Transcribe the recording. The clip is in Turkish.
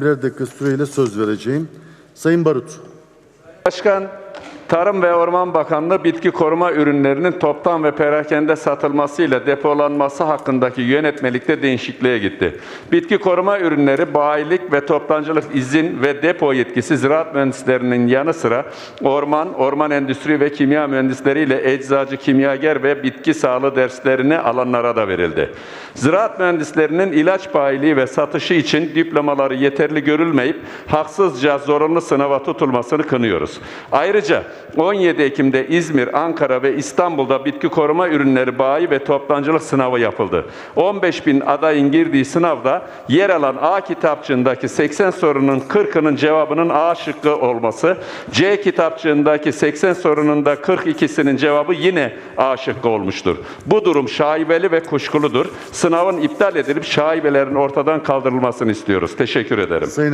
birer dakika süreyle söz vereceğim. Sayın Barut. Başkan, Tarım ve Orman Bakanlığı bitki koruma ürünlerinin toptan ve perakende satılmasıyla depolanması hakkındaki yönetmelikte değişikliğe gitti. Bitki koruma ürünleri bayilik ve toptancılık izin ve depo yetkisi ziraat mühendislerinin yanı sıra orman, orman endüstri ve kimya mühendisleriyle eczacı, kimyager ve bitki sağlığı derslerini alanlara da verildi. Ziraat mühendislerinin ilaç bayiliği ve satışı için diplomaları yeterli görülmeyip haksızca zorunlu sınava tutulmasını kınıyoruz. Ayrıca 17 Ekim'de İzmir, Ankara ve İstanbul'da bitki koruma ürünleri bayi ve toptancılık sınavı yapıldı. 15 bin adayın girdiği sınavda yer alan A kitapçığındaki 80 sorunun 40'ının cevabının A şıkkı olması, C kitapçığındaki 80 sorunun da 42'sinin cevabı yine A şıkkı olmuştur. Bu durum şaibeli ve kuşkuludur. Sınavın iptal edilip şaibelerin ortadan kaldırılmasını istiyoruz. Teşekkür ederim. Sayın